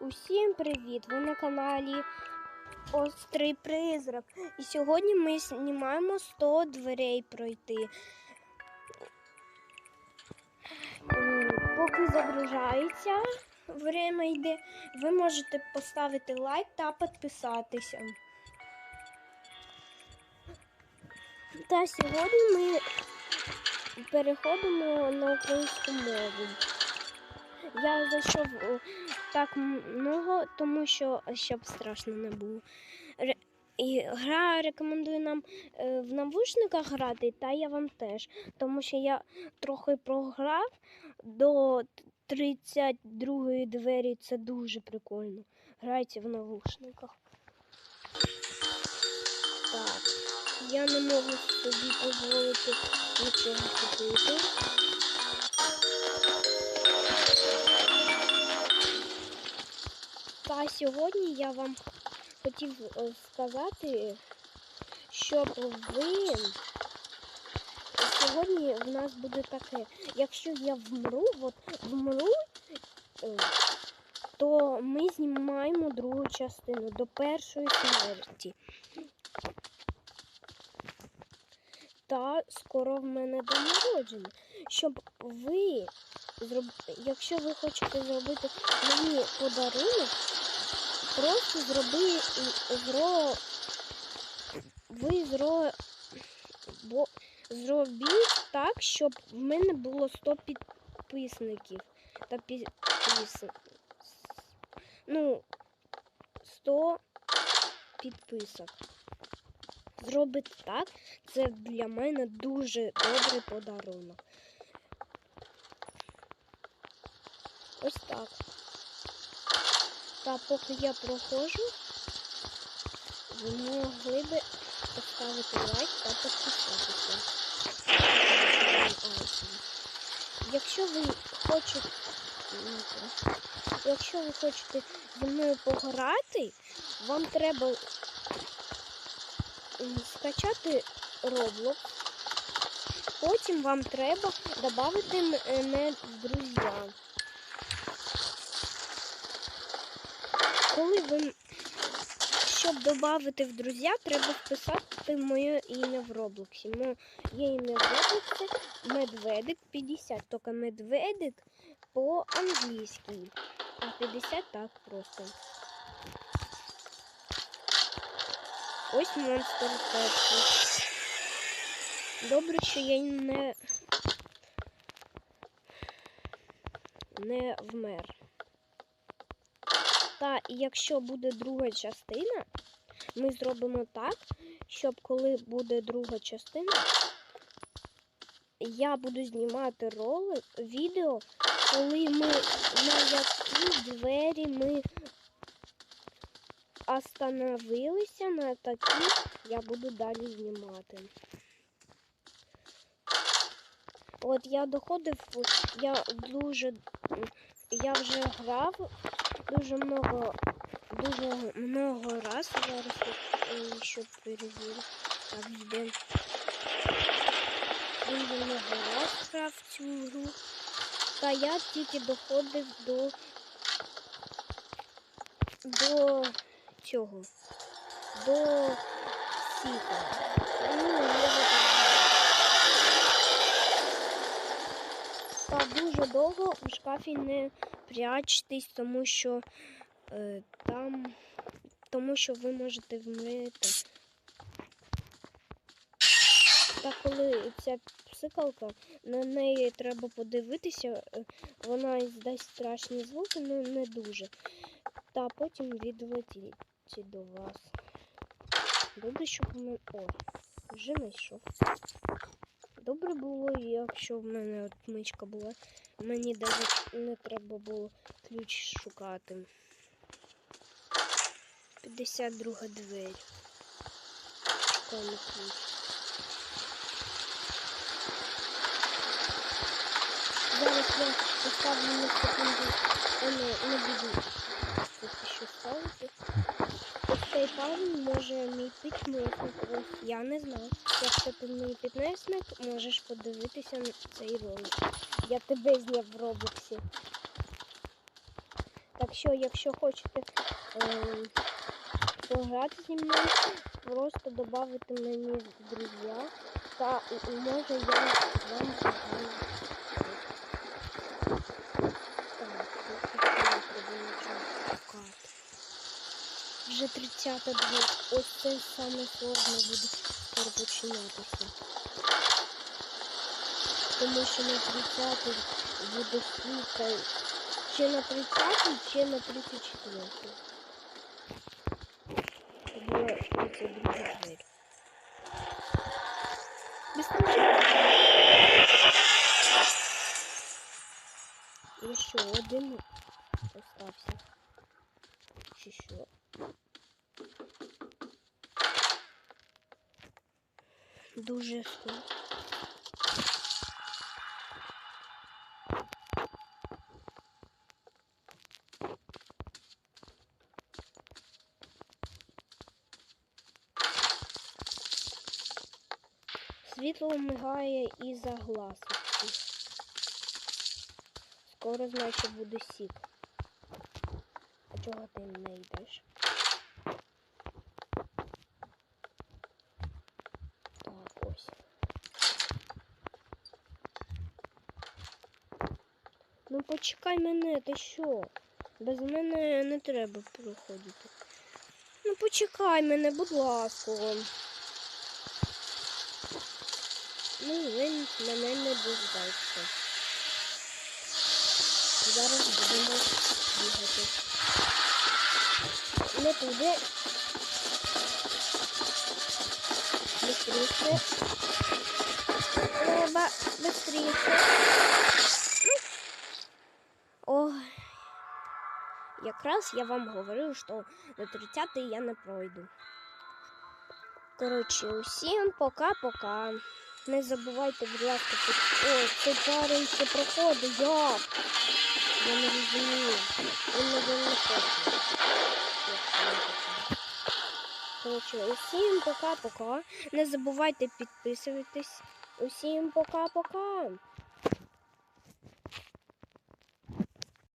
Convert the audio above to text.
Усім привіт! Ви на каналі Острий Призрак. І сьогодні ми знімаємо 100 дверей пройти. Поки загружається, время йде, ви можете поставити лайк та підписатися. Та сьогодні ми переходимо на українську мову. Я зайшов о, так много, тому що щоб страшно не було. І гра рекомендує нам е, в навушниках грати, та я вам теж. Тому що я трохи програв до 32-ї двері. Це дуже прикольно. Грайте в навушниках. Так. Я не можу собі дозволити нічого купити. Та сьогодні я вам хотів е, сказати, щоб ви сьогодні в нас буде таке, якщо я вмру, от вмру, е, то ми знімаємо другу частину до першої смерті. Та скоро в мене день народження. Щоб ви якщо ви хочете зробити мені подарунок, просто зроби зро... ви зро... Бо... зробіть так, щоб в мене було 100 підписників та підпис... Ну, 100 підписок. Зробити так, це для мене дуже добрий подарунок. Ось так. Та поки я проходжу, ви могли би поставити лайк та підписатися. Якщо ви хочете, якщо ви хочете зі мною пограти, вам треба скачати Roblox. Потім вам треба додати мене в друзі. Коли ви, щоб додати в друзі, треба вписати моє ім'я в Роблоксі. Моє ім'я в Роблоксі Медведик 50. Тільки Медведик по-англійськи. А 50 так просто. Ось монстр перший. Добре, що я не, не вмер. Та якщо буде друга частина, ми зробимо так, щоб коли буде друга частина, я буду знімати ролик, відео, коли ми на які двері ми остановилися на такі, я буду далі знімати. От я доходив, я дуже, я вже грав дуже много, дуже много раз зараз е, щоб перевірити. Так, йде. Дуже много раз грав цю гру. Та я тільки доходив до до цього. До сіка. Ну, я так дуже довго в шкафі не прячтесь, тому що е, там, тому що ви можете вмрити. Та коли ця псикалка, на неї треба подивитися, е, вона здасть страшні звуки, але не дуже. Та потім відлетіть до вас. Добре, щоб ми... О, вже знайшов. Добре було, якщо в мене отмичка була. Мені навіть не треба було ключ шукати. 52 двері. Шукаємо ключ. Зараз я поставлю на секунду. Я не, не поки що ставити. Ось цей парень може мій підмисник. Я не знаю. Якщо ти мій підмисник, можеш подивитися на цей ролик. Я тебе зняв в Роблоксі. Так що, якщо хочете е, пограти зі мною, просто додати мені в друзі. Та може я вам покажу. Вже 30 дня. Ось це саме сложне буде скоро починатися. Тому що на 30 буде світа чи на 30 чи на 34. Це була 32 двері. Быстрее. І що, один остався. Чи що? Дуже складно. Світло мигає і загласиться. Скоро, значить, буде сік. А чого ти не йдеш? Так, ось. Ну почекай мене, ти що? Без мене не треба проходити. Ну почекай мене, будь ласка. Ну, він мене не дождався. Зараз будемо бігати. Не туди. Быстріше. Треба быстріше. Якраз я вам говорив, що до 30 я не пройду. Коротше, усім пока-пока. Не забувайте, будь ласка, під... О, цей парень ще проходить. Як? Я не розумію. Він не хоче. Коротше, усім пока-пока. Не забувайте підписуватись. Усім пока-пока.